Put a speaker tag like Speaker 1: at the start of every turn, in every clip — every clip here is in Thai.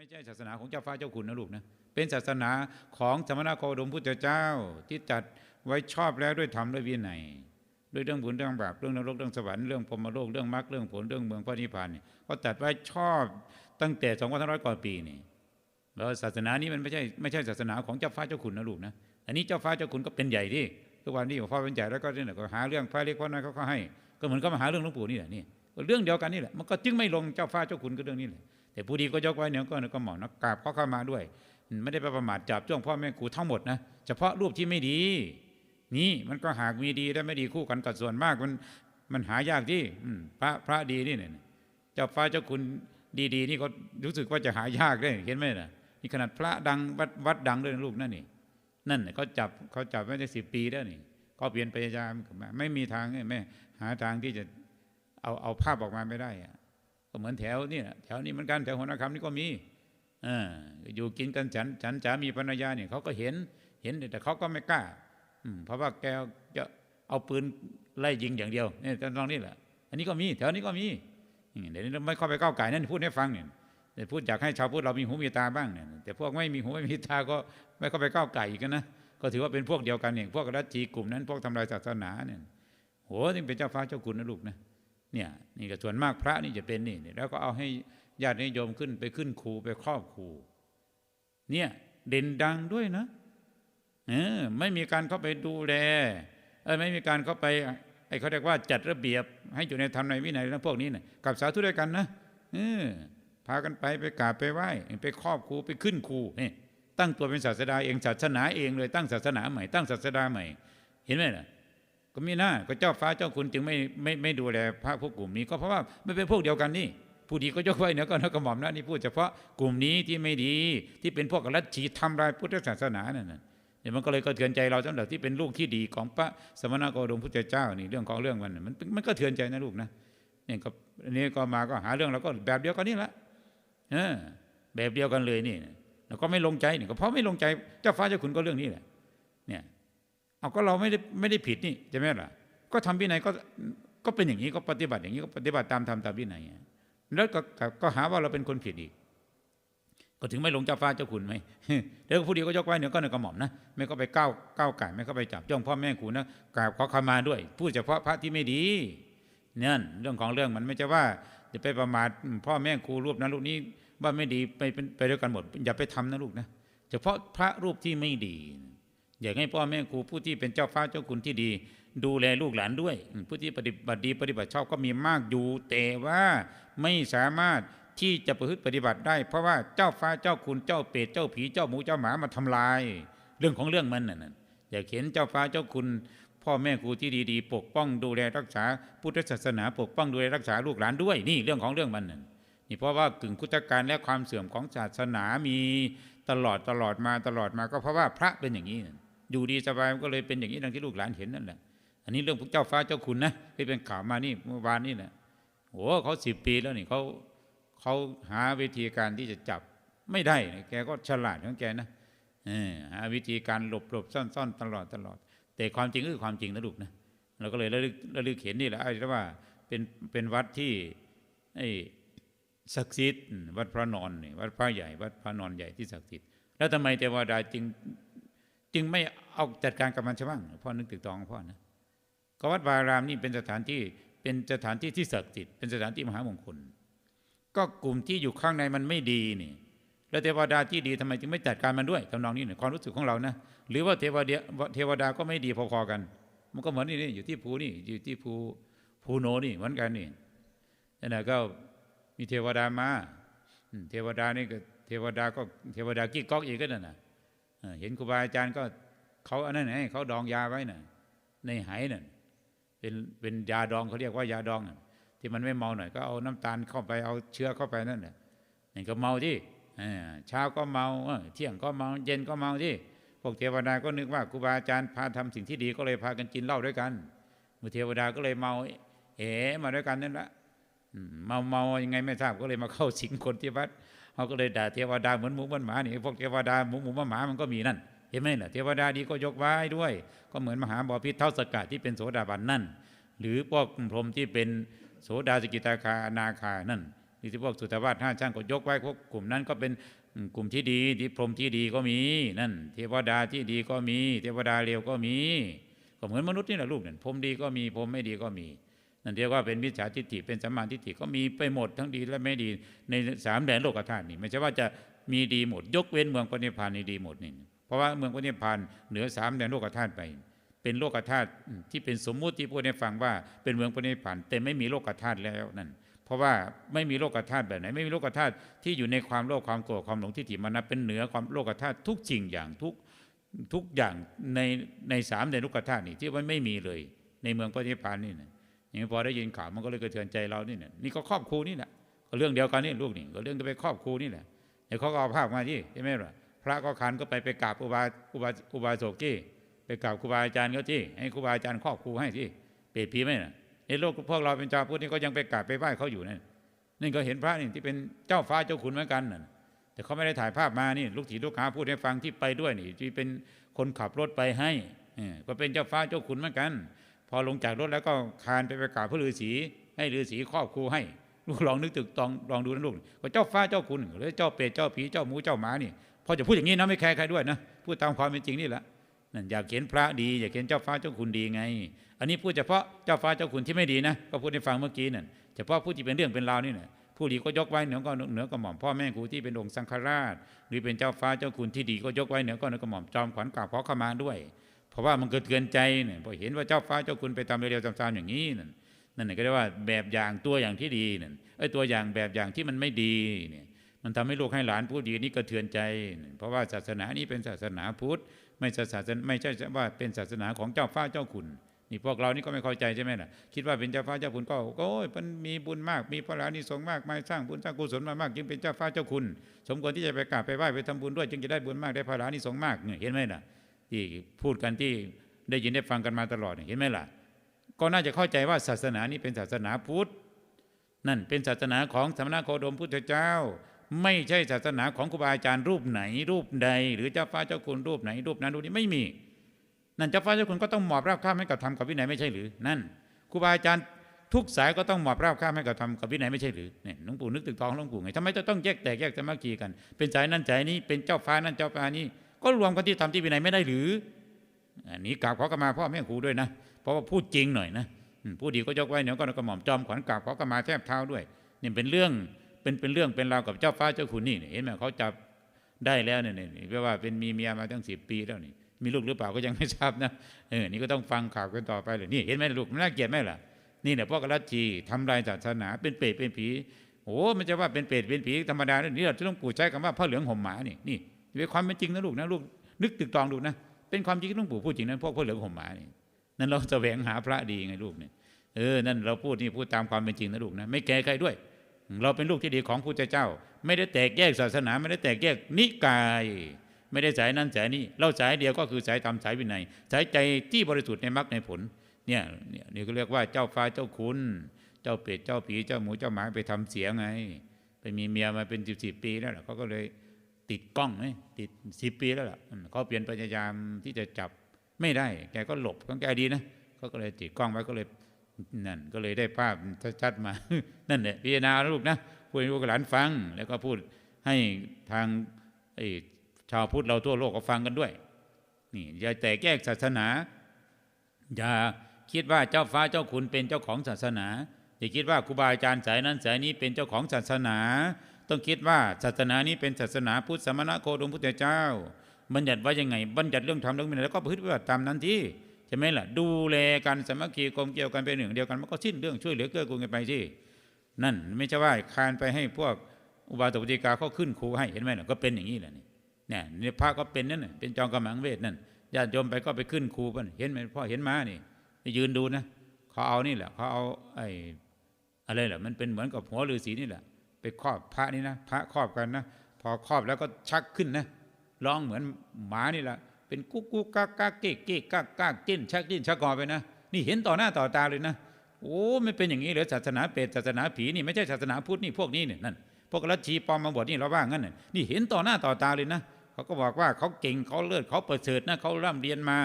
Speaker 1: ไม่ใช่ศาสนาของเจ้าฟ้าเจ้าคุณนะลูกนะ เป็นศาสนาของสมณโคดมพุทธเจ้าที่จัดไว้ชอบแล้วด้วยธรรมด้วยวินัยด้วยเรื่องบุญเรื่องบาปเรื่องนรกเรื่องสวรรค์เรื่องพรมโลกเรื่องมรรคเรื่องผลเรื่องเมืองพระนิพพานเนี่ยก็จัดไว้ชอบตั้งแต่2,500กว่าปีนี่แล้วศาสนานี้มันไม่ใช่ไม่ใช่ศาสนาของเจ้าฟ้าเจ้าคุณนะลูกนะอันนี้เจ้าฟ้าเจ้าคุณก็เป็นใหญ่ที่ทุกวันนี้หลวงพ่อเป็นใหญ่แล้วก็เนี่แหละก็หาเรื่องพระเล็กพระน้อยเขาก็ให้ ก็เหมือนก็มาหาเรื่องหลวงปู่นี่แหละนี่เรื่องเดียวกันนี่แหละมันก็จึงไม่ลงเจ้าฟ้าเจ้าคุณก็เรื่องนี้แหละ แต่ผู้ดีก็ยกไว้เนี่ยก็ก็หมอนะกราบเขาเข้ามาด้วย ไม่ได้ไปประมาทจับจ้วงพ่อแม่ครูทั้งหมดนะเฉพาะรูปที่ไม่ดี นี่มันก็หากมีดีและไม่ดีคู่กันกับส่วนมากมันมันหายากที่พระพระดีนี่เนี่ยเจ้าฟ้าเจ้าคุณดีๆ นี่ก็รู้สึกว่าจะหายากได้เห็นไหมนะนี่ขนาดพระดังวัดวัดดังด้วยลูกนั่นนี่นั่นเขาจับเขาจับไว้ได้สิบปีแล้วนี่ก็เปลี่ยนพยายามไม่มีทางแม่หาทางที่จะเอาเอาภาพออกมาไม่ได้อะ ก็เหมือนแถวนี่แถวนี้เหมือนกันแถวหัวนาคำนี่ก็มีอ่าอยู่กินกันฉันฉันสามีภรรยาเนี่ยเขาก็เห็นเห็นแต่เขาก็ไม่กล้าอืเพราะว่าแกจะเอาปืนไล่ยิงอย่างเดียวเนี่ยตอนนี้แหละ อันนี้ก็มีแถวนี้ก็มีเดี๋ยวนี้เราไม่เข้าไปก้าวไก่นั่นพูดให้ฟังเนี่ยแต่พูดอยากให้ชาวพุทธเรามีหูมีตาบ้างเนี่ยแต่พวกไม่มีหูไม่มีตาก็ไม่เข้าไปก้าวไก่อีกนะก็ถือว่าเป็นพวกเดียวกันเนี่ยพวกรัชจีกลุ่มนั้นพวกทำลายศาสนาเนี่ยโหนี่เป็นเจ้าฟ้าเจ้าคุณนะลูกนะ เนี่ยนี่ก็ส่วนมากพระนี่จะเป็นนี่แล้วก็เอาให้ญาตินิยมขึ้นไปขึ้นครูไปครอบครูเนี่ยเด่นดังด้วยนะเออไม่มีการเข้าไปดูแลเออไม่มีการเข้าไปไอ้เขาเรียกว่าจัดระเบียบให้อยู่ในธรรมในวินัยนะพวกนี้นะกับสาธุด้วยกันนะเออพากันไปไปกราบไปไหว้ไปครอบครูไปขึ้นครูนี่ตั้งตัวเป็นศาสดาเองศาสนาเองเลยตั้งศาสนาใหม่ตั้งศาสดาใหม่ เห็นไหมล่ะ มีหน้าก็เจ้าฟ้าเจ้าคุณจึงไม่ไม่ไม่ดูแลพระพวกกลุ่มนี้ ก็เพราะว่าไม่เป็นพวกเดียวกันนี่ผู้ดีก็ยกไว้เนี่ยก็นักกระหม่อมนะนี่พูดเฉพาะกลุ่มนี้ที่ไม่ดีที่เป็นพวกลัทธิทำลายพุทธศาสนานั่นนะเนี่ยมันก็เลยก็เทือนใจเราสำหรับที่เป็นลูกที่ดีของพระสมณโคดมพุทธเจ้านี่เรื่องของเรื่องมันมันมันก็เทือนใจนะลูกนะเนี่ยก็อันนี้ก็มาก็หาเรื่องเราก็แบบเดียวกันนี่แหละเออแบบเดียวกันเลยนี่แล้วก็ไม่ลงใจเนี่ก็เพราะไม่ลงใจเจ้าฟ้าเจ้าขุนก็เรื่องนี้แหละเนี่ย เอาก็เราไม่ได้ไม่ได้ผิดนี่ใช่ไหมล่ะ ก็ทำวินัยก็ก็เป็นอย่างนี้ก็ปฏิบัติอย่างนี้ก็ปฏิบัติตามธรรมตามวินัยแล้วก็ก็ก็หาว่าเราเป็นคนผิดอีก ก็ถึงไม่ลงเจ้าฟ้าเจ้าคุณไหมเดี๋ยวผู้ดีก็ยกไว้เนี่ยก็ในกระหม่อมนะไม่ก็ไปก้าวก้าวไก่ไม่ก็ไปจับจ้องพ่อแม่ครูนะกราบขอขมาด้วย พูดเฉพาะพระที่ไม่ดีเนี่ยเรื่องของเรื่องมันไม่ใช่ว่าจะไปประมาทพ่อแม่ครูรูปนั้นรูปนี้ว่าไม่ดีไปไปด้วยกันหมดอย่าไปทำนะลูกนะเฉพาะพระรูปที่ไม่ดี อยากให้พ่อแม่ครูผู้ที่เป็นเจ้าฟ้าเจ้าคุณที่ดี ดูแลลูกหลานด้วย ผู้ที่ปฏิบัติดีปฏิบัติชอบก็มีมากอยู่ แต่ว่าไม่สามารถที่จะประพฤติปฏิบัติได้ เพราะว่าเจ้าฟ้าเจ้าคุณเจ้าเป็ดเจ้าผีเจ้าหมูเจ้าหมามาทำลาย เรื่องของเรื่องมันน่ะอยากเห็นเจ้าฟ้าเจ้าคุณ พ่อแม่ครูที่ดีๆ ปกป้องดูแลรักษาพุทธศาสนา ปกป้องดูแลรักษาลูกหลานด้วยนี่เรื่องของเรื่องมันน่ะนี่เพราะว่ากึ่งพุทธการและความเสื่อมของศาสนามีตลอดตลอดมาตลอดมาก็เพราะว่าพระเป็นอย่างนี้น่ะ อยู่ดีสบายก็เลยเป็นอย่างนี้ดังที่ลูกหลานเห็นนั่นแหละ อันนี้เรื่องพวกเจ้าฟ้าเจ้าคุณนะที่เป็นข่าวมานี่เมื่อวานนี่แหละโอ้เขาสิบปีแล้วนี่เขาเขาหาวิธีการที่จะจับไม่ได้นะแกก็ฉลาดของแกนะหาวิธีการหลบหลบซ่อนซ่อนตลอดตลอด แต่ความจริงก็คือความจริงนะลูกนะเราก็เลยระลึกระลึกเห็นนี่แหละไอ้ว่าเป็นเป็นวัดที่ไอ้ศักดิ์สิทธิ์วัดพระนอนนี่วัดพระใหญ่ วัดพระนอนใหญ่ที่ศักดิ์สิทธิ์แล้วทำไมเทวดาจึง จึงไม่เอาจัดการกับมันใช่บ้างพ่อนึกตึกตองพ่อนะก็วัดวารามนี่เป็นสถานที่เป็นสถานที่ที่ศักดิ์สิทธิ์เป็นสถานที่มหามงคล ก็กลุ่มที่อยู่ข้างในมันไม่ดีนี่แล้วเทวดาที่ดีทำไมจึงไม่จัดการมันด้วยทำนองนี้เนี่ยความรู้สึกของเรานะหรือว่าเทวดาเทวดาก็ไม่ดีพอๆกัน มันก็เหมือนนี่นี่อยู่ที่ภูนี่อยู่ที่ภูภูโนนี่เหมือนกันนี่นั่นแหะก็มีเทวดามาเทวดานี่ก็เทวดาก็เทวดากี้ก๊อกอีกก็นั่นน่ะ เห็นครูบาอาจารย์ก็เขาอันนั้นไงเขาดองยาไว้น่ะ ในไหนั่นเป็นเป็นยาดองเขาเรียกว่ายาดองที่มันไม่เมาหน่อยก็เอาน้ำตาลเข้าไปเอาเชื้อเข้าไปนั่นแหละนี่ก็เมาที่เช้าก็เมาเที่ยงก็เมาเย็นก็เมาที่พวกเทวดาก็นึกว่าครูบาอาจารย์พาทำสิ่งที่ดีก็เลยพากันกินเหล้าด้วยกันมือเทวดาก็เลยเมาเอ๋มาด้วยกันนั่นแหละเมาเมายังไงไม่ทราบก็เลยมาเข้าสิงคนที่วัด เขาก็เลยด่าเทวดาเหมือนหมูเหมือนหมานี่พวกเทวดาหมูหมูหมาหมามันก็มีนั่นเห็นไหมล่ะเทวดาดีก็ยกไว้ด้วย ก็เหมือนมหาบอพิษเท่าสกัดที่เป็นโสดาบันนั่น หรือพวกพรหมที่เป็นโสดาสกิตาคานาคานั่นนี่ที่พวกสุตวาสห้าช่างก็ยกไว้พวกกลุ่มนั้นก็เป็นกลุ่มที่ดีที่พรหมที่ดีก็มีนั่น เทวดาที่ดีก็มี เทวดาเลวก็มี ก็เหมือนมนุษย์นี่แหละลูกเนี่ยพรหมดีก็มีพรหมไม่ดีก็มี นั่นเรียกว่าเป็นมิจฉาทิฏฐิเป็นสัมมาทิฏฐิก็มีไปหมดทั้งดีและไม่ดีในสามแดนโลกธาตุนี่ไม่ใช่ว่าจะมีดีหมด ยกเว้นเมืองปณิพานนี่ดีหมดนี่เพราะว่าเมืองปณิพานเหนือสามแดนโลกธาตุไป เป็นโลกธาตุที่เป็นสมมุติที่พูดให้ฟังว่าเป็นเมืองปณิพานแต่ไม่มีโลกธาตุแล้วนั่นเพราะว่าไม่มีโลกธาตุแบบไหนไม่มีโลกธาตุที่อยู่ในความโลภความโกรธความหลงทิฏฐิมานะเป็นเหนือความโลกธาตุทุกสิ่งอย่างทุกทุกอย่างในในสามแดนโลกธาตุนี่ที่มันไม่มีเลย ในเมืองปณิพานนี่นะ อย่างนี้พอได้ยินข่าวมันก็เลยกระเทือนใจเรานี่เนี่ยนี่ก็ครอบครูนี่แหละก็เรื่องเดียวกันนี่ลูกนี่ก็เรื่องจะไปครอบครูนี่แหละเดี๋ยวเขาก็เอาภาพมาที่ใช่ไหมล่ะพระก็คันก็ไปไปกราบอุบาอุบาอุบาสกที่ไปกราบครูบาอาจารย์เขาที่ให้ครูบาอาจารย์ครอบครูให้ที่เปรตผีไหมน่ะในโลกพวกเราเป็นชาวพุทธนี่ก็ยังไปกราบไปไหว้เขาอยู่นั่นนี่ก็เห็นพระนี่ที่เป็นเจ้าฟ้าเจ้าขุนเหมือนกันน่ะแต่เขาไม่ได้ถ่ายภาพมานี่ลูกถีลูกหาพูดให้ฟังที่ไปด้วยนี่ที่เป็นคนขับรถไปให้เออก็เป็นเจ้าฟ้าเจ้าขุนเหมือนกัน พอลงจากรถแล้วก็คานไปไปกราบพระฤาษีให้ฤาษีครอบครูให้ลูกลองนึกถึงตองลองดูนะลูกก็เจ้าฟ้าเจ้าคุณหรือเจ้าเป็ดเจ้าผีเจ้าหมูเจ้าหมานี่พอจะพูดอย่างนี้นะไม่แคร์ใครด้วยนะพูดตามความเป็นจริงนี่แหละนั่นอยากเห็นพระดีอยากเห็นเจ้าฟ้าเจ้าคุณดีไง อันนี้พูดเฉพาะเจ้าฟ้าเจ้าคุณที่ไม่ดีนะ ก็พูดให้ฟังเมื่อกี้นั่นเฉพาะผู้ที่เป็นเรื่องเป็นราวนี่นะผู้ดีก็ยกไว้เหนือก็เหนือกระหม่อมพ่อแม่ครูที่เป็นองค์สังฆราช หรือเป็นเจ้าฟ้าเจ้าคุณที่ดีก็ยกไว้เหนือก็เหนือกระหม่อมจอมขวัญกราบขอขมาด้วย เพราะว่ามันเกิดเตือนใจเนี่ยพอเห็นว่าเจ้าฟ้าเจ้าคุณไปทำเร็วๆซ้ำๆอย่างนี้นั่นนั่นนะก็เรียกว่าแบบอย่างตัวอย่างที่ดีนั่นไอ้ตัวอย่างแบบอย่างที่มันไม่ดีเนี่ยมันทำให้ลูกให้หลานผู้ดีนี่กระเทือนใจ เพราะว่าศาสนานี้เป็นศาสนาพุทธไม่ศาสนาไม่ใช่ว่าเป็นศาสนาของเจ้าฟ้าเจ้าคุณนี่พวกเรานี่ก็ไม่เข้าใจใช่ไหมล่ะคิดว่าเป็นเจ้าฟ้าเจ้าคุณก็โอ้ยมันมีบุญมากมีพระรานิสงส์มากมายสร้างบุญสร้างกุศลมามากจึงเป็นเจ้าฟ้าเจ้าคุณ สมควรที่จะไปกราบไปไหว้ไปทำบุญด้วย จึงจะได้บุญมากได้พระรานิสงส์มากเห็นไหมล่ะ ที่พูดกันที่ได้ยินได้ฟังกันมาตลอดเห็นไหมล่ะ ก็น่าจะเข้าใจว่าศาสนานี้เป็นศาสนาพุทธนั่นเป็นศาสนาของสมณโคดมพุทธเจ้า ไม่ใช่ศาสนาของครูบาอาจารย์รูปไหนรูปใด หรือเจ้าฟ้าเจ้าคุณรูปไหนรูปนั้นรูปนี้ไม่มี นั่นเจ้าฟ้าเจ้าคุณก็ต้องหมอบราบข้ามให้กับธรรมกับวินัยไม่ใช่หรือ นั่นครูบาอาจารย์ทุกสายก็ต้องหมอบราบข้ามให้กับธรรมกับวินัยไม่ใช่หรือเนี่ยหลวงปู่นึกถึงตองหลวงปู่ไงทำไมจะต้องแยกแตกแยกสามัคคีกัน เป็นสายนั่นสายนี้เป็นเจ้าฟ้านั่นเจ้าฟ้านี้ ก็รวมกันที่ธรรมที่วินัยไม่ได้หรือ อันนี้กราบขอกมาพ่อแม่ครูด้วยนะ เพราะว่าพูดจริงหน่อยนะผู้ดีก็ยกไว้เหนือก็กระหม่อมจอมขวัญกราบขอกมาแทบเท้าด้วยนี่เป็นเรื่องเป็นเป็นเรื่องเป็นราวกับเจ้าฟ้าเจ้าคุณนี่เห็นไหมเขาจับได้แล้วเนี่ยนี่แปลว่าเป็นมีเมียมาตั้งสิบปีแล้วนี่มีลูกหรือเปล่าก็ยังไม่ทราบนะเออนี่ก็ต้องฟังข่าวกันต่อไปเลยนี่เห็นไหมลูกมันน่าเกลียดไหมล่ะนี่เนี่ยพวกรัชชีทำลายศาสนาเป็นเปรตเป็นผีโอ้มันจะว่าเป็นเปรตเป็นผีธรรมดาเนี่ยนี่เราจะต้องปู่ใช้คำว่าผ้าเหลืองห่มหมานี่นี่ เป็นความเป็นจริงนะลูกนะลูกนึกตึกตองดูนะเป็นความจริงที่หลวงปู่พูดจริงนั้นพวกพระเหลืองห่มหมานี่นั่นเราแสวงหาพระดีไงลูกเนี่ยเออนั่นเราพูดนี่พูดตามความเป็นจริงนะลูกนะไม่แก้ใครด้วย เราเป็นลูกที่ดีของพระเจ้า ไม่ได้แตกแยกศาสนา ไม่ได้แตกแยกนิกาย ไม่ได้สายนั้นสายนี้ เราสายเดียวก็คือสายธรรมสายวินัยสายใจที่บริสุทธิ์ในมรรคในผลเนี่ยเนี่ยนี่ก็เรียกว่าเจ้าฟ้าเจ้าคุณ เจ้าเป็ดเจ้าผีเจ้าหมูเจ้าหมาไปทำเสียไง ไปมีเมียมาเป็นสิบสิบปีแล้วเขาก็เลย ติดกล้องไหมติดสิบปีแล้วล่ะเขาเปลี่ยนพยายามที่จะจับไม่ได้ แกก็หลบของแกดีนะเขาก็เลยติดกล้องไว้ก็เลยนั่นก็เลยได้ภาพชัดๆมา นั่นแหละพิจารณาลูกนะพูดให้ลูกหลานฟัง แล้วก็พูดให้ทางไอ้ชาวพุทธเราทั่วโลกก็ฟังกันด้วย นี่อย่าแตกแยกศาสนา อย่าคิดว่าเจ้าฟ้าเจ้าคุณเป็นเจ้าของศาสนา อย่าคิดว่าครูบาอาจารย์สายนั้นสายนี้เป็นเจ้าของศาสนา ต้องคิดว่าศาสนานี้เป็นศาสนาพุทธสมณะโคดมพุทธเจ้า บัญญัติว่ายังไง บัญญัติเรื่องธรรมเรื่องวินัยแล้วก็พฤติปฏิบัติตามนั้นที่ใช่ไหมล่ะ ดูแลกันสามัคคีกลมเกี่ยวกันเป็นหนึ่งเดียวกันมันก็สิ้นเรื่องช่วยเหลือเกื้อกูลกันไปที่นั่นไม่ใช่ว่าคานไปให้พวกอุบาสกอุติกาเขาขึ้นครูให้เห็นไหมล่ะก็เป็นอย่างนี้แหละนี่เนี่ยเนี่ยพระก็เป็นนั่นเป็นจองกำลังเวทนั่นญาติโยมไปก็ไปขึ้นครูป่ะเห็นไหมพ่อเห็นมานี่ยืนดูนะเขาเอานี่แหละเขาเอาไอ้อะไรล่ะมันเป็นเหมือนกับหัวฤาษีนี่แหละ ไปครอบพระนี่นะพระครอบกันนะพอครอบแล้วก็ชักขึ้นนะร้องเหมือนหมานี่แหละเป็นกุ๊กกุ๊กกักกักเก๊กเก๊กกักกักกิ้นชักดิ้นชักกอไปนะนี่เห็นต่อหน้าต่อตาเลยนะโอ้ไม่เป็นอย่างนี้เหรอศาสนาเปรตศาสนาผีนี่ไม่ใช่ศาสนาพุทธนี่พวกนี้เนี่ยนั่นพวกลัทธิปลอมมาบวชนี่เราว่างั้นน่ะนี่เห็นต่อหน้าต่อตาเลยนะเขาก็บอกว่าเขาเก่งเขาเลิศเขาประเสริฐนะเขาร่ำเรียนมา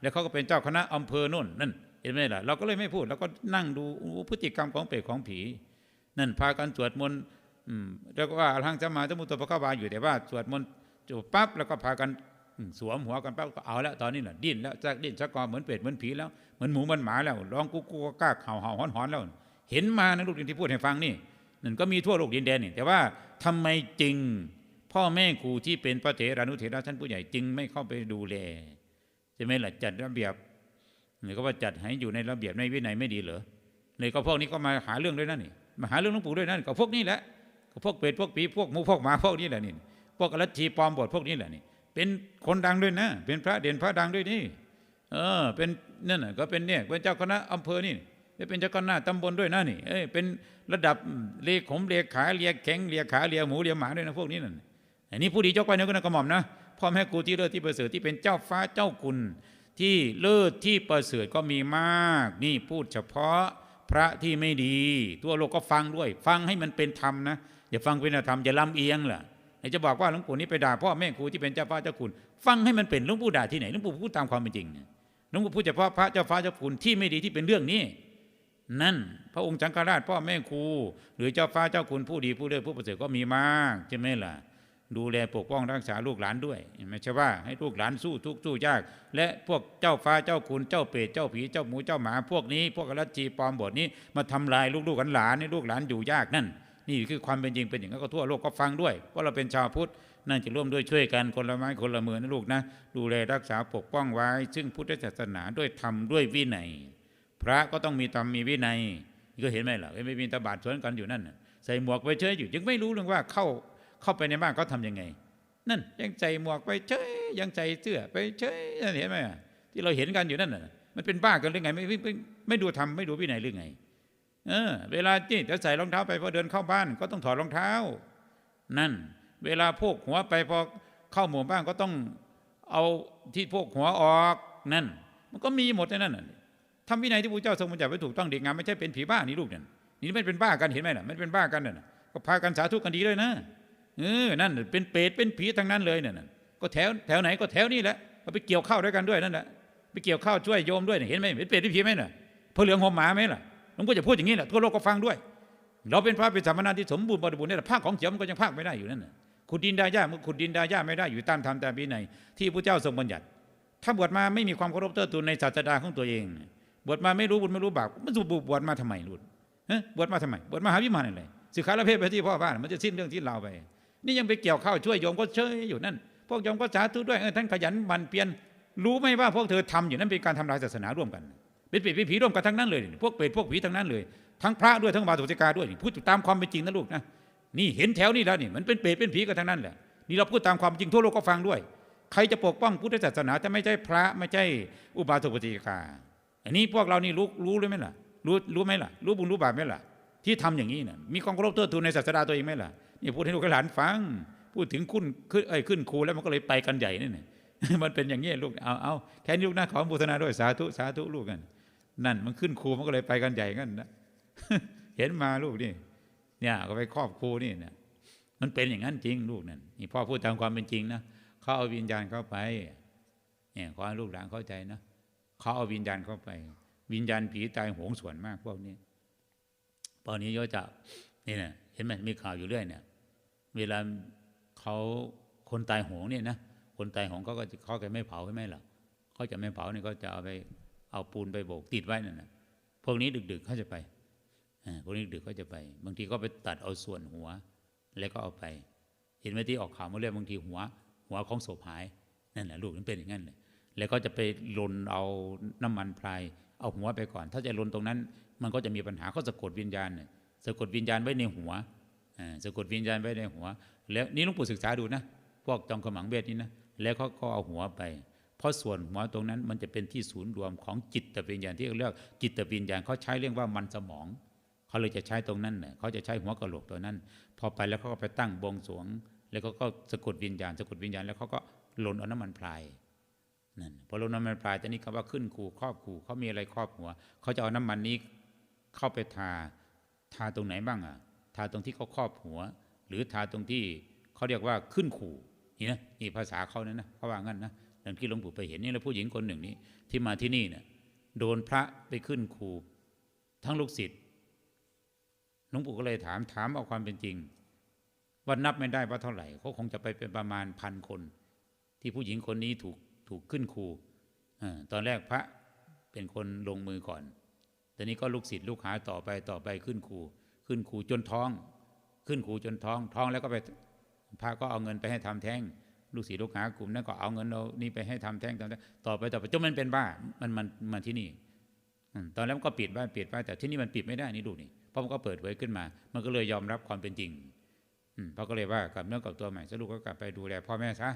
Speaker 1: แล้วเขาก็เป็นเจ้าคณะอำเภอนู่นนั่นเห็นไหมล่ะเราก็เลยไม่พูดเราก็นั่งดูโอ้พฤติกรรมของเปรตของผี นั่นพากันสวดมนต์ อืมแล้วก็ว่าอรหังสมาสัมพุทโธพระเข้าวาอยู่แต่ว่าสวดมนต์จบปั๊บแล้วก็พากันสวมหัวกันปั๊บก็เอาแล้วตอนนี้น่ะดิ้นแล้วจากดิ้นชักกรเหมือนเป็ดเหมือนผีแล้วเหมือนหมูเหมือนหมาแล้วร้องกุ๊กกุ๊กก้ากเห่าเห่าหอนหอนแล้ว เห็นมานะลูกที่พูดให้ฟังนี่นั่นก็มีทั่วโลกดินแดนนี่แต่ว่าทำไมจริงพ่อแม่ครูที่เป็นพระเถรานุเถระท่านผู้ใหญ่จึงไม่เข้าไปดูแลใช่ไหมล่ะจัดระเบียบหรือก็ว่าจัดให้อยู่ในระเบียบในวินัยไม่ดีเหรอเลยก็พวกนี้ก็มาหาเรื่องด้วยนั่นนี่มาหาเรื่องหลวงปู่ด้วยนั่นก็พวกนี้แหละ พวกเป็ดพวกผีพวกหมูพวกหมาพวกนี้แหละนี่พวกอรัชีปลอมบทพวกนี้แหละนี่เป็นคนดังด้วยนะ เป็นพระเด่นพระดังด้วยนี่เออเป็นนั่นนะก็เป็นเนี่ยเป็นเจ้าคณะอำเภอนี่เป็นเจ้าคณะตำบลด้วยนะนี่เอ้ยเป็นระดับเลขขมเลียขาเลียแข็งเลียขาเลียหมูเลียหมาด้วยนะพวกนี้นั่นอันนี้ผู้ดีเจ้าไปเนี่ยก็นะกระหม่อมนะพ่อแม่ครูที่เลิศที่ประเสริฐที่เป็นเจ้าฟ้าเจ้าคุณที่เลิศที่ประเสริฐก็มีมาก นี่พูดเฉพาะพระที่ไม่ดี ทั่วโลกก็ฟังด้วย ฟังให้มันเป็นธรรมนะ อย่าฟังเป็นธรรมอย่าลำเอียงล่ะไหนจะบอกว่าหลวงปู่นี้ไปด่าพ่อแม่ครูที่เป็นเจ้าฟ้าเจ้าคุณ ฟังให้มันเป็นหลวงปู่ด่าที่ไหนหลวงปู่พูดตามความเป็นจริงหลวงปู่พูดเฉพาะพระเจ้าฟ้าเจ้าคุณที่ไม่ดีที่เป็นเรื่องนี้นั่น พระองค์จังกราชพ่อแม่ครูหรือเจ้าฟ้าเจ้าคุณผู้ดีผู้เลิศผู้ประเสริฐก็มีมากใช่ไหมล่ะ ดูแลปกป้องรักษาลูกหลานด้วยไม่ใช่ว่าให้ลูกหลานสู้ทุกสู้ยาก และพวกเจ้าฟ้าเจ้าคุณเจ้าเปรตเจ้าผีเจ้าหมูเจ้าหมาพวกนี้ พวกอรัชจีปลอมบทนี้มาทำลายลูกๆหลานให้ลูกหลานอยู่ยากนั่น นี่คือความเป็นจริงเป็นอย่างนั้นก็ทั่วโลกก็ฟังด้วยเพราะเราเป็นชาวพุทธนั่นจะร่วมด้วยช่วยกันคนละไม้คนละมือนะลูกนะดูแลรักษาปกป้องไว้ ซึ่งพุทธศาสนาด้วยธรรมด้วยวินัย พระก็ต้องมีธรรมมีวินัยนี่ก็เห็นไหมล่ะไม่มีตาบาดสวนกันอยู่นั่นใส่หมวกไปเฉยอยู่ยังไม่รู้เรื่องว่าเข้าเข้าไปในบ้านเขาทำยังไง นั่นยังใส่หมวกไปเฉยยังใส่เสื้อไปเฉยนั่นเห็นไหมที่เราเห็นกันอยู่นั่นน่ะมันเป็นบ้ากันหรือไงไม่ไม่ไม่ไม่ดูทำไม่ดูวินัยหรือไง เออ เวลาที่จะใส่รองเท้าไปพอเดินเข้าบ้านก็ต้องถอดรองเท้า นั่น เวลาพวกหัวไปพอเข้าหมู่บ้านก็ต้องเอาที่พวกหัวออกนั่น มันก็มีหมดในนั่นน่ะทำวินัยที่พระเจ้าทรงบัญญัติไว้ถูกต้องดีงามไม่ใช่เป็นผีบ้านี่ลูกเนี่ยนี่ไม่เป็นบ้ากันเห็นไหมล่ะไมันเป็นบ้ากันน่ะก็พากันสาธุกันดีเลยนะเออนั่นเป็นเปรตเป็นผีทั้งนั้นเลยเนี่ยก็แถวแถวไหนก็แถวนี้แหละก็ไปเกี่ยวข้าวด้วยกันด้วยนั่นแหละไปเกี่ยวข้าวช่วยโยมด้วยเห็นไหมเป็นเปรตเป็นผีไหมน่ะพระเหลืองหอมหมาไหมล่ะ หลวงพ่อจะพูดอย่างนี้แหละทั่วโลกก็ฟังด้วย เราเป็นพระเป็นสามเณรที่สมบูรณ์บริบูรณ์เนี่ยภาคของเขียวมันก็ยังภาคไม่ได้อยู่นั่นน่ะขุดดินได้ยากมันขุดดินได้ยากไม่ได้อยู่ตามธรรมตามวินัยที่พระเจ้าทรงบัญญัติ ถ้าบวชมาไม่มีความเคารพเทิดทูนในศาสดาของตัวเอง บวชมาไม่รู้บุญไม่รู้บาปมันจะบวชมาทำไมรู้ฮะบวชมาทำไม บวชมาหาวิมานอะไรสิกขาละเพศไปที่พ่อบ้านมันจะสิ้นเรื่องที่เราไป นี่ยังไปเกี่ยวข้าวช่วยโยมก็เฉยอยู่นั่น พวกโยมก็สาธุด้วยเออท่านขยันมันเพียรรู้ไหมว่าพวกเธอทำอยู่นั้นเป็นการทำลายศาสนาร่วมกัน เป็นเปรตเป็นผีร่วมกันทั้งนั้นเลย พวกเปรตพวกผีทั้งนั้นเลย ทั้งพระด้วยทั้งบาตุสิกาด้วยพูดตามความเป็นจริงนะลูกนะนี่เห็นแถวนี้แล้วนี่มันเป็นเปรตเป็นผีกันทั้งนั้นแหละนี่เราพูดตามความจริงทั่วโลกก็ฟังด้วย ใครจะปกป้องพุทธศาสนาจะไม่ใช่พระไม่ใช่อุบาสกอุบาสิกา อันนี้พวกเรานี่รู้รู้หรือไม่ล่ะ รู้รู้ไหมล่ะ รู้บุญรู้บาปไหมล่ะ ที่ทำอย่างนี้น่ะมีความเคารพเทิดทูนในศาสดาตัวเองไหมล่ะนี่พูดให้ลูกหลานฟัง พูดถึงขึ้นขึ้นเอ้ยขึ้นครูแล้วมันก็เลยไปกันใหญ่นี่นี่มันเป็นอย่างนี้ลูกเอาเอาแค่นี้ลูกนะขอบูชนาด้วยสาธุสาธุลูกกัน นั่นมันขึ้นครูมันก็เลยไปกันใหญ่กันนะเห็นมาลูกนี่เนี่ยก็ไปครอบครูนี่เนี่ยมันเป็นอย่างนั้นจริงลูกนั่นนี่พ่อพูดตามความเป็นจริงนะเขาเอาวิญญาณเข้าไปเนี่ยขอให้ลูกหลานเข้าใจนะเขาเอาวิญญาณเข้าไป วิญญาณผีตายโหงส่วนมากพวกนี้ตอนนี้โยจะนี่เนะเห็นไหมมีข่าวอยู่เรื่อยเนี่ยเวลาเขาคนตายโหงเนี่ยนะคนตายโหงเขาก็เขาจะไม่เผาใช่ไหมล่ะเขาจะไม่เผาเนี่ยเขาจะเอาไป เอาปูนไปโบกติดไว้นั่นนะพวกนี้ดึกๆเขาจะไปพวกนี้ดึกๆเขาจะไป บางทีก็ไปตัดเอาส่วนหัว แล้วก็เอาไป เห็นไหมที่ออกข่าวเมื่อเรื่องบางทีหัว หัวของศพหายนั่นแหละลูกมันเป็นอย่างนั้นเลยแล้วก็จะไปลนเอาน้ำมันพรายเอาหัวไปก่อน ถ้าจะลนตรงนั้น มันก็จะมีปัญหาเขาสะกดวิญญาณเนี่ยสะกดวิญญาณไว้ในหัวสะกดวิญญาณไว้ในหัว แล้วนี่ลุงปู่ศึกษาดูนะ พวกจองขมังเวทนี่นะแล้วเขาก็เอาหัวไป เพราะส่วนหัวตรงนั้นมันจะเป็นที่ศูนย์รวมของจิตวิญญาณที่เรียกจิตวิญญาณเขาใช้เรียกว่ามันสมองเขาเลยจะใช้ตรงนั้นเนี่ยเขาจะใช้หัวกะโหลกตัวนั้น พอไปแล้วเขาก็ไปตั้งบวงสวง แล้วเขาก็สะกดวิญญาณสะกดวิญญาณแล้วเขาก็หล่นเอาน้ำมันพรายนั่นพอลนน้ำมันพรายตอนนี้คำว่าขึ้นคูครอบคูเขามีอะไรครอบหัวเขาจะเอาน้ำมันนี้เข้าไปทาทาตรงไหนบ้างอะทาตรงที่เขาครอบหัว หรือทาตรงที่เขาเรียกว่าขึ้นขู่นี่นะนี่ภาษาเขาเนี่ยนะเขาว่างั้นนะ ดังที่หลวงปู่ไปเห็นนี่แล้วผู้หญิงคนหนึ่งนี้ที่มาที่นี่เนี่ยโดนพระไปขึ้นขู่ทั้งลูกศิษย์หลวงปู่ก็เลยถามถามเอาความเป็นจริงว่านับไม่ได้ว่าเท่าไหร่เขาคงจะไปเป็นประมาณพันคน ที่ผู้หญิงคนนี้ถูกถูกขึ้นครูเอตอนแรกพระเป็นคนลงมือก่อนแต่นี้ก็ลูกศิษย์ลูกหาต่อไปต่อไปขึ้นครูขึ้นครูจนท้อง ขึ้นครูจนท้องท้องแล้วก็ไปพระก็เอาเงินไปให้ทำแท้ง ลูกศิษย์ลูกหากลุ่มนั้นก็เอาเงินเอานี่ไปให้ทำแท้งทำแท้งต่อไปต่อไปจนมันเป็นบ้ามันมันมันที่นี่อตอนแรกก็ปิดบ้านปิดบ้านแต่ที่นี่มันปิดไม่ได้นี่ดูนี่เพราะมันก็เปิดเผยขึ้นมา มันก็เลยยอมรับความเป็นจริงอืมเพราะก็เลยว่ากับเนื้อกับตัวใหม่สรุปก็กลับไปดูแลพ่อแม่ซะ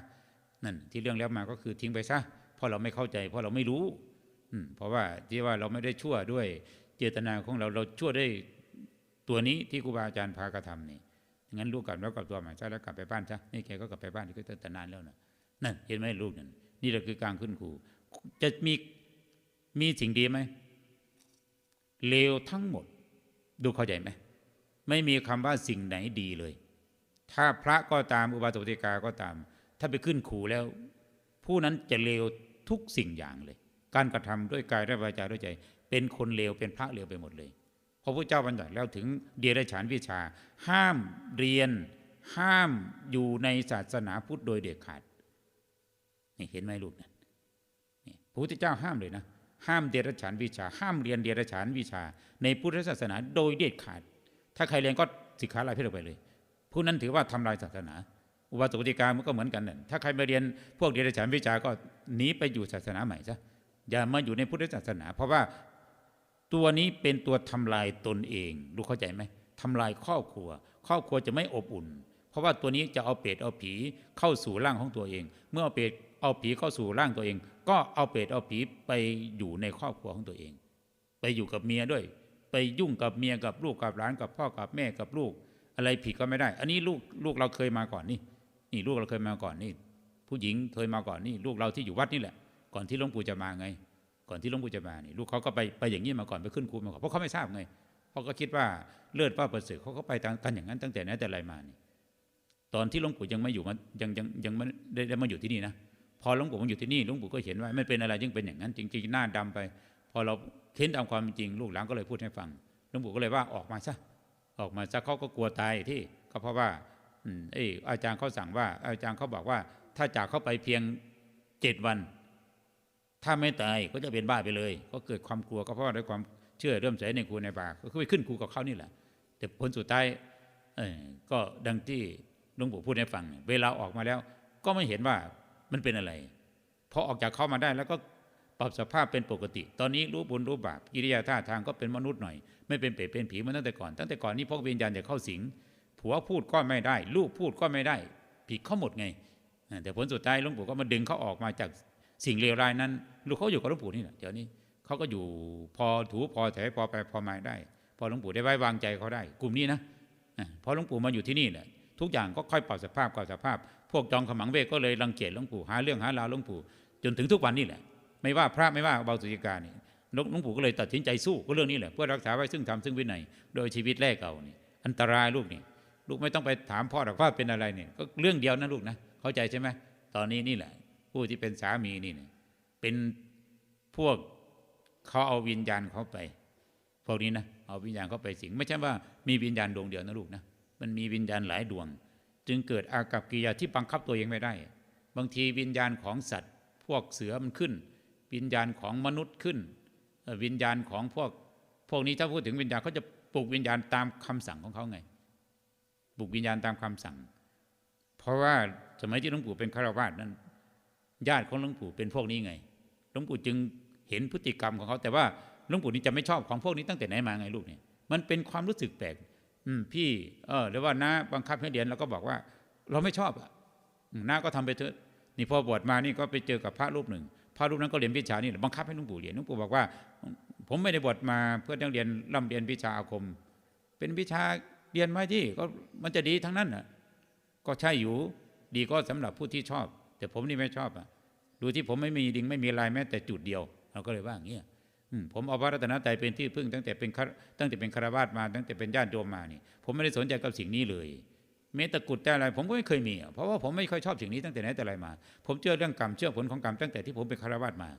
Speaker 1: นั่นที่เรื่องแล้วมาก็คือทิ้งไปซะเพราะเราไม่เข้าใจ เพราะเราไม่รู้อืมเพราะว่าที่ว่าเราไม่ได้ชั่วด้วยเจตนาของเราเราชั่วด้วยตัวนี้ที่ครูบาอาจารย์พากระทำนี่ งั้นลูกกลับแล้วกลับตัวใหม่ซะแล้วกลับไปบ้านซะนี่แกก็กลับไปบ้านนี่ก็ตั้งแต่นานแล้วนะนั่นเห็นไหมลูกนั่นนี่แหละคือการขึ้นครูจะมีมีสิ่งดีไหมเลวทั้งหมด ดูเข้าใจไหมไม่มีคำว่าสิ่งไหนดีเลย ถ้าพระก็ตามอุบาสกติกาก็ตาม ถ้าไปขึ้นครูแล้ว ผู้นั้นจะเลวทุกสิ่งอย่างเลย การกระทำด้วยกายด้วยวาจาด้วยใจ เป็นคนเลวเป็นพระเลวไปหมดเลย พระพุทธเจ้าบัญญัติแล้วถึงเดียรฉานวิชา ห้ามเรียน ห้ามอยู่ในศาสนาพุทธโดยเด็ดขาดนี่เห็นไหมลูกนั่นนี่พระพุทธเจ้าห้ามเลยนะ ห้ามเดรัจฉานวิชา ห้ามเรียนเดรัจฉานวิชา ในพุทธศาสนาโดยเด็ดขาด ถ้าใครเรียนก็สิกขาลายเพศออกไปเลย ผู้นั้นถือว่าทำลายศาสนา อุบาสกติกามันก็เหมือนกันนั่นถ้าใครมาเรียนพวกเดรัจฉานวิชาก็หนีไปอยู่ศาสนาใหม่ซะอย่ามาอยู่ในพุทธศาสนา เพราะว่า ตัวนี้เป็นตัวทำลายตนเองดูเข้าใจไหมทำลายครอบครัว ครอบครัวจะไม่อบอุ่น เพราะว่าตัวนี้จะเอาเปรตเอาผีเข้าสู่ร่างของตัวเอง เมื่อเอาเปรตเอาผีเข้าสู่ร่างตัวเอง ก็เอาเปรตเอาผีไปอยู่ในครอบครัวของตัวเอง ไปอยู่กับเมียด้วย ไปยุ่งกับเมียกับลูกกับหลานกับพ่อกับแม่กับลูก อะไรผิดก็ไม่ได้ อันนี้ลูกลูกเราเคยมาก่อนนี่ นี่ลูกเราเคยมาก่อนนี่ ผู้หญิงเคยมาก่อนนี่ ลูกเราที่อยู่วัดนี่แหละ ก่อนที่หลวงปู่จะมาไง ก่อนที่หลวงปู่จะมานี่ลูกเขาก็ไปไปอย่างนี้มาก่อนไปขึ้นครูมาก่อนเพราะเขาไม่ทราบไงเพราก็คิดว่าเลิศป้าประเสริฐเขาก็ไปตามกันอย่างนั้นตั้งแต่ไหนแต่ไรมานี่ตอนที่หลวงปู่ยังไม่อยู่มายังยังยังไม่ได้มาอยู่ที่นี่นะพอหลวงปู่มาอยู่ที่นี่หลวงปู่ก็เห็นว่าไม่เป็นอะไรจึงเป็นอย่างนั้น จริงๆหน้าดำไป พอเราเค้นตามความจริง ลูกหลานก็เลยพูดให้ฟังหลวงปู่ก็เลยว่าออกมาซะออกมาซะเขาก็กลัวตายที่ก็เพราะว่าอืมเอออาจารย์เขาสั่งว่า อาจารย์เขาบอกว่า ถ้าจากเขาไปเพียงเจ็ดวัน ถ้าไม่ตายก็จะเป็นบ้าไปเลย ก็เกิดความกลัวก็เพราะด้วยความเชื่อเริ่มใสในครูในบาก็ไปขึ้นครูกับเขานี่แหละ แต่ผลสุดท้ายก็ดังที่หลวงปู่พูดให้ฟัง เวลาออกมาแล้ว ก็ไม่เห็นว่ามันเป็นอะไรพอออกจากเขามาได้แล้วก็ปรับสภาพเป็นปกติ ตอนนี้รู้บุญรู้บาปกิริยาท่าทางก็เป็นมนุษย์หน่อย ไม่เป็นเปรตเป็นผีมือนตั้งแต่ก่อน ตั้งแต่ก่อนนี้พวกวิญญาณจะเข้าสิง ผัวพูดก็ไม่ได้ ลูกพูดก็ไม่ได้ ผิดเข้าหมดไง แต่ผลสุดท้ายหลวงปู่ก็มาดึงเขาออกมาจาก สิ่งเลวร้ายนั้น ลูกเขาอยู่กับหลวงปู่นี่แหละเดี๋ยวนี้เขาก็อยู่พอถูพอแถพอไปพอมาได้ พอหลวงปู่ได้ไว้วางใจเขาได้ กลุ่มนี้นะพอหลวงปู่มาอยู่ที่นี่แหละทุกอย่างก็ค่อยปรับสภาพปรับสภาพ พวกจองขมังเวกก็เลยรังเกียจหลวงปู่หาเรื่องหาราวหลวงปู่จนถึงทุกวันนี้แหละ ไม่ว่าพระไม่ว่าเบาสุจิการนี่ลวงหลวงปู่ก็เลยตัดสินใจสู้ก็เรื่องนี้แหละเพื่อรักษาไว้ซึ่งธรรมซึ่งวินัยโดยชีวิตแรกเก่านี่อันตรายลูกนี่ลูกไม่ต้องไปถามพ่อหรอกว่าเป็นอะไรเนี่ยก็เรื่องเดียวนะลูกนะเข้าใจใช่ไหมตอนนี้นี่แหละ ผู้ที่เป็นสามีนี่เนี่ยเป็นพวกเขาเอาวิญญาณเขาไป พวกนี้นะเอาวิญญาณเขาไปสิง ไม่ใช่ว่ามีวิญญาณดวงเดียวนะลูกนะมันมีวิญญาณหลายดวง จึงเกิดอากับกิริยาที่บังคับตัวเองไม่ได้ บางทีวิญญาณของสัตว์ พวกเสือมันขึ้น วิญญาณของมนุษย์ขึ้น วิญญาณของพวก พวกนี้ถ้าพูดถึงวิญญาณเขาจะปลุกวิญญาณตามคำสั่งของเขาไงปลุกวิญญาณตามคำสั่ง เพราะว่าสมัยที่หลวงปู่เป็นฆราวาสนั้น ญาติของหลวงปู่เป็นพวกนี้ไงหลวงปู่จึงเห็นพฤติกรรมของเขาแต่ว่าหลวงปู่นี่จะไม่ชอบของพวกนี้ตั้งแต่ไหนมาไงลูกเนี่ยมันเป็นความรู้สึกแปลกอืมพี่เออหรือว่าน้าบังคับให้เรียนเราก็บอกว่า เราไม่ชอบอะน้าก็ทำไปเถอะนี่พอบวชมานี่ก็ไปเจอกับพระรูปหนึ่ง พระรูปนั้นก็เรียนวิชานี่บังคับให้หลวงปู่เรียนหลวงปู่บอกว่า ผมไม่ได้บวชมาเพื่อต้องเรียนร่ำเรียนวิชาอาคม เป็นวิชาเรียนไมาที่ก็มันจะดีทั้งนั้นน่ะก็ใช่อยู่ดีก็สำหรับผู้ที่ชอบ แต่ผมนี่ไม่ชอบอะดูที่ผมไม่มีดิ่งไม่มีลายแม้แต่จุดเดียวเราก็เลยว่าอย่างเงี้ยผมเอาพระรัตนตรัยเป็นที่พึ่งตั้งแต่เป็นฆรตั้งแต่เป็นคารวาสมา ตั้งแต่เป็นญาติโยมมานี่ ผมไม่ได้สนใจกับสิ่งนี้เลยเมตตกุฎแต่อะไรผมก็ไม่เคยมีอะเพราะว่าผมไม่ค่อยชอบสิ่งนี้ตั้งแต่ไหนแต่ไรมา ผมเชื่อเรื่องกรรมเชื่อผลของกรรมตั้งแต่ที่ผมเป็นคารวาสมา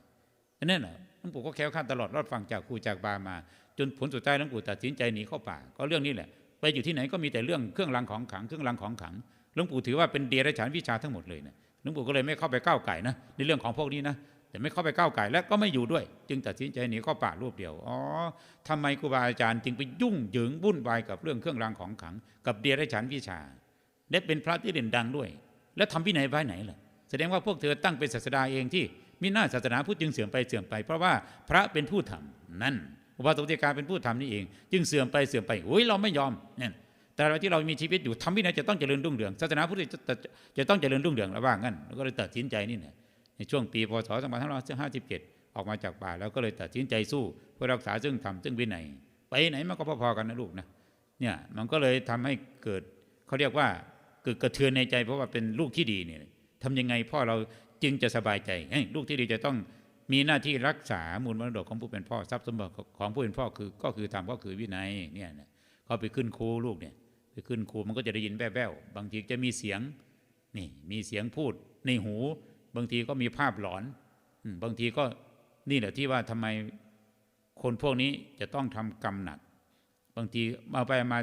Speaker 1: อันนั่นแหละหลวงปู่ก็แค้วคลาดตลอดรอดฟังจากครูจากบามา จนผลสุดท้ายหลวงปู่ตัดสินใจหนีเข้าป่า ก็เรื่องนี้แหละ ไปอยู่ที่ไหนก็มีแต่เรื่องเครื่องรางของขังเครื่องรางของขังหลวงปู่ถือว่าเป็นเดรัจฉานวิชาทั้งหมดเลยนะ หลวงปู่ก็เลยไม่เข้าไปก้าวไก่นะในเรื่องของพวกนี้นะแต่ไม่เข้าไปก้าวไก่และก็ไม่อยู่ด้วย จึงตัดสินใจหนีเข้าป่ารูปเดียวอ๋อทำไมครูบาอาจารย์จึงไปยุ่งเหยิงวุ่นวายกับเรื่องเครื่องรางของขลัง กับเดรัจฉานวิชา และเป็นพระที่เด่นดังด้วย แล้วทำวินัยไว้ไหนล่ะแสดงว่าพวกเธอตั้งเป็นศาสดาเองที่มีหน้าศาสนาพุทธจึงเสื่อมไปเสื่อมไป เพราะว่าพระเป็นผู้ทำนั่นอุบาสกอุบาสิกาเป็นผู้ทำนี่เอง จึงเสื่อมไปเสื่อมไปโอ้ยเราไม่ยอมเนี่ย แต่เราที่เรามีชีวิตอยู่ทำวินัยจะต้องเจริญรุ่งเรืองศาสนาพุทธจะจะจะต้องเจริญรุ่งเรืองแล้วว่างั้นแล้วก็เลยตัดสินใจนี่นี่ยในช่วงปีพศ2557 ออกมาจากป่าแล้วก็เลยตัดสินใจสู้เพื่อรักษาซึ่งธรรมซึ่งวินัยไปไหนมันก็พอๆกันนะลูกนะเนี่ยมันก็เลยทำให้เกิดเขาเรียกว่าเกิดกระเทือนในใจ เพราะว่าเป็นลูกที่ดีเนี่ยทำยังไงพ่อเราจึงจะสบายใจลูกที่ดีจะต้องมีหน้าที่รักษามูลมรดกของผู้เป็นพ่อทรัพย์สมบัติของผู้เป็นพ่อคือก็คือธรรมก็คือวินัยเนี่ยเขาไปขึ้นครูลูกเนี่ย ขึ้นครูมันก็จะได้ยินแว่วๆบางทีจะมีเสียงนี่มีเสียงพูดในหู บางทีก็มีภาพหลอนบางทีก็นี่แหละที่ว่าทำไมคนพวกนี้จะต้องทำกรรมหนัก บางทีเอาไปมา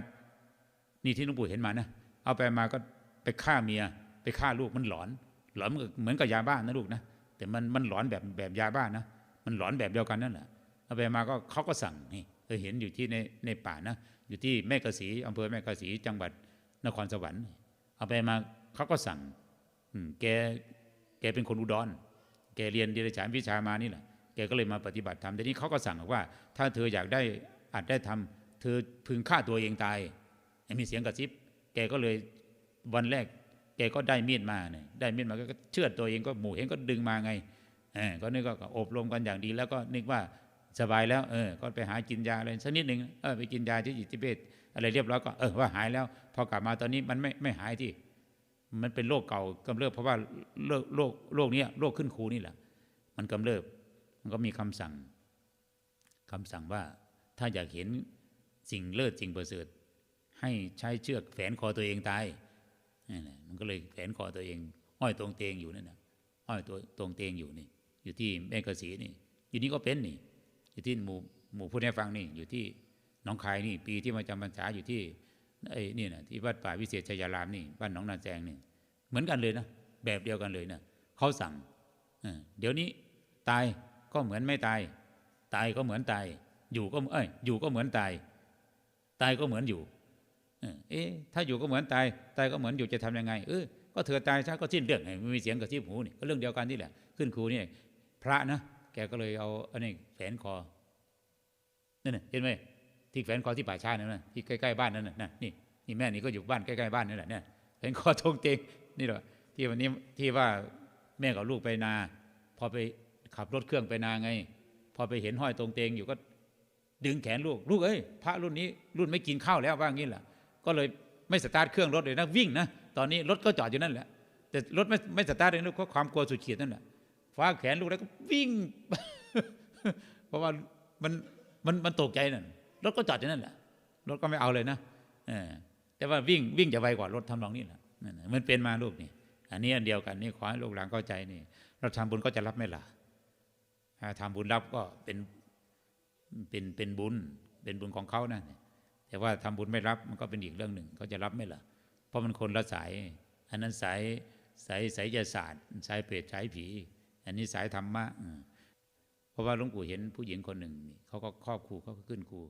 Speaker 1: นี่ที่หลุงปู่เห็นมานะเอาไปมาก็ไปฆ่าเมีย ไปฆ่าลูกมันหลอน หลอนเหมือนกับยาบ้านนะลูกนะแต่มันมันหลอนแบบแบบยาบ้านนะมันหลอนแบบเดียวกันนั่นแหละเอาไปมาก็เขาก็สั่งนี่เคยเห็นอยู่ที่ในในป่านะ อยู่ที่แม่กะสีอำเภอแม่กะสีจังหวัดนครสวรรค์ เอาไปมาเขาก็สั่งอืแกแกเป็นคนอุดร แกเรียนเดรัจฉานวิชามานี่แหละแกก็เลยมาปฏิบัติธรรมทีนี้เขาก็สั่งบอกว่า ถ้าเธออยากได้อาจได้ทำเธอพึงฆ่าตัวเองตายมีเสียงกระซิบ แกก็เลยวันแรก แกก็ได้มีดมาเนี่ยได้มีดมาก็เชื่อดตัวเองก็หมู่เห็นก็ดึงมาไงก็นึกว่ก็อบรมกันอย่างดี แล้วก็นึกว่า สบายแล้วเออก็ไปหากินยาอะไรสักนิดหนึ่งเออไปกินยาที่จิตเวชอะไรเรียบร้อยก็เออว่าหายแล้ว พอกลับมาตอนนี้มันไม่ไม่หายที่ มันเป็นโรคเก่ากำเริบเพราะว่าโรคโรคโรคเนี้ยโรคขึ้นครูนี่แหละมันกำเริบมันก็มีคำสั่งคำสั่งว่าถ้าอยากเห็นสิ่งเลิศสิ่งประเสริฐให้ใช้เชือกแฝนคอตัวเองตายนี่แหละมันก็เลยแฝนคอตัวเองห้อยตรงเตงอยู่นั่นนะห้อยตัวตรงเตงอยู่นี่ อยู่ที่แม่กระสีนี่ อยู่นี่ก็เป็นนี่ อยู่ที่หมู่หมู่ผู้ให้ฟังนี่อยู่ที่หนองคายนี่ปีที่มาจำพรรษาอยู่ที่ไอ้นี่นะที่วัดป่าวิเศษชัยารามนี่บ้านหนองนาแจงนี่เหมือนกันเลยนะแบบเดียวกันเลยนะเขาสั่งเดี๋ยวนี้ตายก็เหมือนไม่ตาย ตายก็เหมือนตาย อยู่ก็เอ้ยอยู่ก็เหมือนตาย ตายก็เหมือนอยู่เอ๊ะถ้าอยู่ก็เหมือนตายตายก็เหมือนอยู่จะทำยังไงเออก็เธอตายซะก็สิ้นเรื่องไงมันมีเสียงกระซิบหูนี่ก็เรื่องเดียวกันนี่แหละขึ้นครูนี่พระนะ แกก็เลยเอาอันนี้แฝนคอนั่นน่ะเห็นไหมที่แฝนคอที่ป่าช้านั่นน่ะที่ใกล้ๆบ้านนั่นน่ะนะนี่นี่แม่นี่ก็อยู่บ้านใกล้ๆบ้านนั่นแหละเนี่ยแฝนคอทงเตงนี่แหละที่วันนี้ที่ว่าแม่กับลูกไปนา พอไปขับรถเครื่องไปนาไง พอไปเห็นห้อยตรงเตงอยู่ก็ ดึงแขนลูกลูกเอ้ยพระรุ่นนี้รุ่นไม่กินข้าวแล้วว่างี้แหละก็เลยไม่สตาร์ทเครื่องรถเลยนะวิ่งนะตอนนี้รถก็จอดอยู่นั่นแหละแต่รถไม่ไม่สตาร์ทเลยนะเพราะความกลัวสุดขีดนั่นแหละ คว้าแขนลูกแล้วก็วิ่ง เพราะว่ามันมันมันตกใจนั่นรถก็จอดอยู่นั่นแหละรถก็ไม่เอาเลยนะอแต่ว่าวิ่งวิ่งจะไวกว่ารถทำนองนี้แหละมันน่ะมันเป็นมาลูกนี่ อันนี้อันเดียวกันนี่ขอให้ลูกหลานเข้าใจนี่ เราทำบุญก็จะรับไหม่ล่ะถ้าทำบุญรับก็เป็นเป็นเป็นบุญ เป็นบุญของเขานะแต่ว่าทำบุญไม่รับมันก็เป็นอีกเรื่องหนึ่งเขาจะรับไหม่ล่ะ เพราะมันคนละสาย อันนั้นสายสายสายศาสตร์สายเปรตสายผี อันนี้สายธรรมะเพราะว่าหลวงปู่เห็นผู้หญิงคนหนึ่งเขาก็ครอบครูเขาก็ขึ้นครู